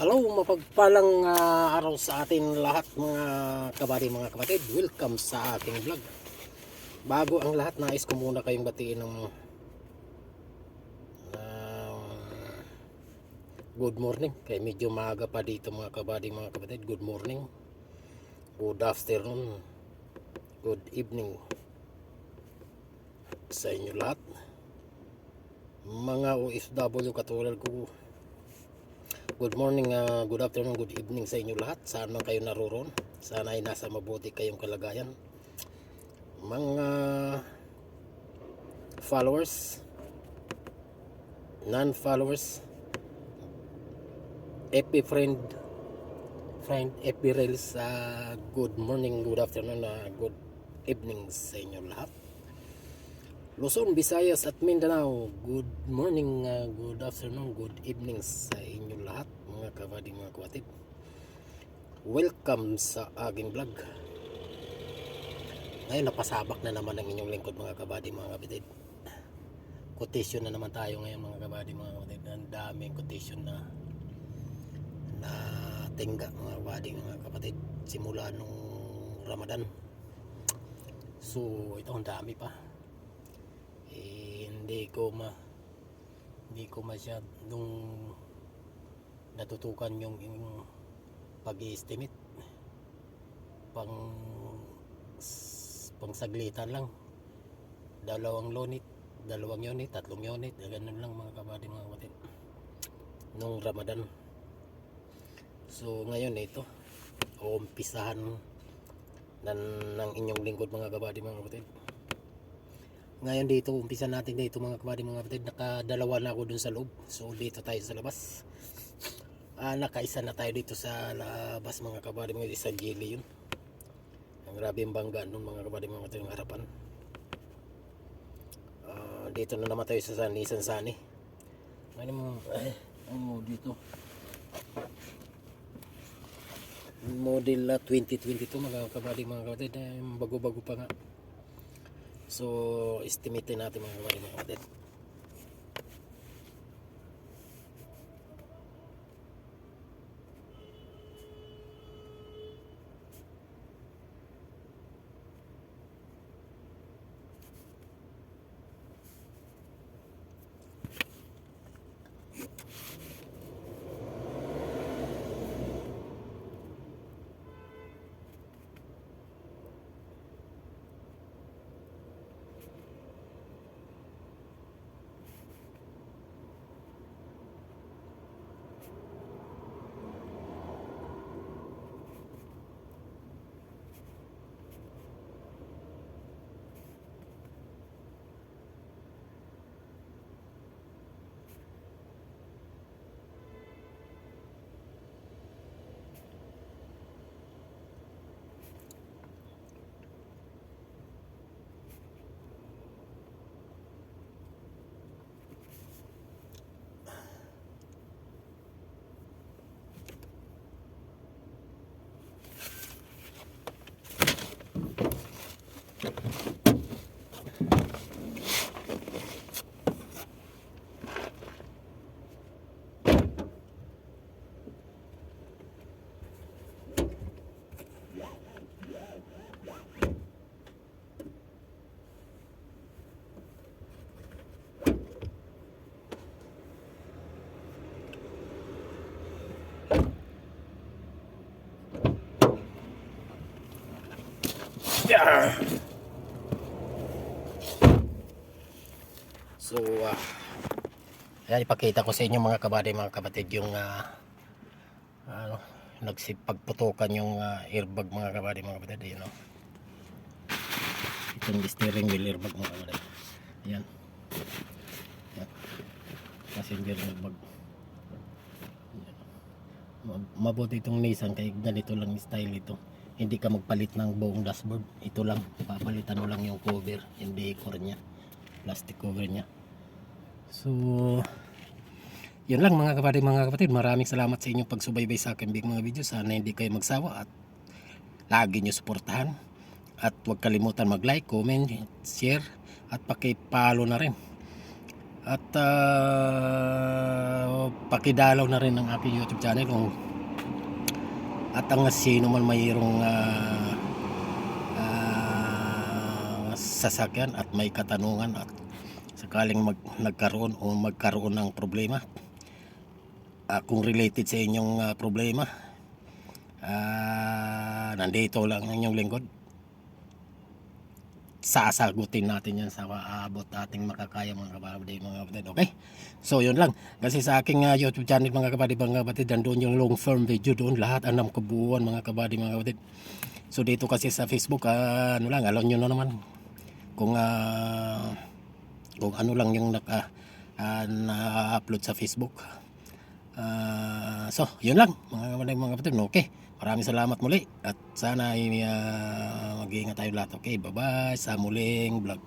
Hello, mapagpalang ah, araw sa atin lahat mga kabady, mga kapatid. Welcome sa aking vlog. Bago ang lahat, nais ko muna kayong batiin ng ng good morning. Kaya medyo maaga pa dito mga kabady, mga kapatid. Good morning. Good afternoon. Good evening sa inyo lahat. Mga OFW katulad ko, Good morning, ah, good afternoon, good evening sa inyo lahat. Saan man kayo naroon. Sana ay nasa mabuti kayong kalagayan. Mga followers, non-followers, FB friend, friend FB Reels, ah, good morning, good afternoon, ah, good evening sa inyo lahat. Luzon, Visayas at Mindanao. Good morning, uh, good afternoon, good evening sa inyo lahat, mga kabady, mga kapatid. Welcome sa aking vlog. Ngayon, napasabak na naman ang inyong lingkod, mga kabady, mga kapatid. Quotation na naman tayo ngayon, mga kabady, mga kapatid. Ang daming quotation na na tingga, mga kabady, mga kapatid. Simula nung Ramadan. So, ito ang dami pa eh, hindi ko ma hindi ko masyadong natutukan yung, yung pag-estimate pang pang saglitan lang dalawang unit dalawang unit tatlong unit ganun lang mga kabady mga kapatid nung ramadan so ngayon ito umpisahan ng, ng inyong lingkod mga kabady mga kapatid ngayon dito, umpisa natin dito mga kabady mga kapatid. Nakadalawa na ako dun sa loob. So dito tayo sa labas. Ah, nakaisa na tayo dito sa labas mga kabady mga isa jelly yun. Ang grabe yung bangga nun mga kabady mga kapatid yung harapan. Ah, dito na naman tayo sa Sani, San Sani. Ano mo, eh, ano dito. Model ah, 2022 mga kabady mga kapatid. Eh, bago-bago pa nga. So, estimate natin mga kabady mga kapatid. So, ah, ayan, ipakita ko sa inyo mga kabady, mga kapatid, yung ah, ano, nagsipagputukan yung ah, airbag mga kabady, mga kapatid, yun, oh. Itong steering wheel airbag mga kabady. Ayan. Ayan. Passenger airbag. Ayan. Ma- Mabuti itong Nissan kaya ganito lang style ito. Hindi ka magpalit ng buong dashboard. Ito lang, papalitan mo lang yung cover, yung decor niya. Plastic cover niya. So, yun lang mga kapatid, mga kapatid. Maraming salamat sa inyong pagsubaybay sa akin big mga video. Sana hindi kayo magsawa at lagi nyo suportahan. At huwag kalimutan mag-like, comment, share at paki-follow na rin At ah, pakidalaw na rin ang aking YouTube channel kung at ang sino man mayroong ah, ah, sasakyan at may katanungan at sakaling mag, nagkaroon o magkaroon ng problema ah, kung related sa inyong ah, problema ah, nandito lang ang inyong lingkod sasagutin natin yan sa aabot ating makakaya mga kapatid mga kapatid okay? So yun lang. Kasi sa aking ah, youtube channel mga kapatid mga kapatid nandun yung long form video doon. Lahat anam kabuuan mga kapatid mga kapatid so dito kasi sa facebook ah, ano lang alam nyo na naman kung ah, kung ano lang yung naka ah, na-upload sa facebook Ah, so yun lang mga kapatid mga kapatid okay Maraming salamat muli at sana ay uh, mag-iingat tayo lahat. Okay, bye-bye sa muling vlog.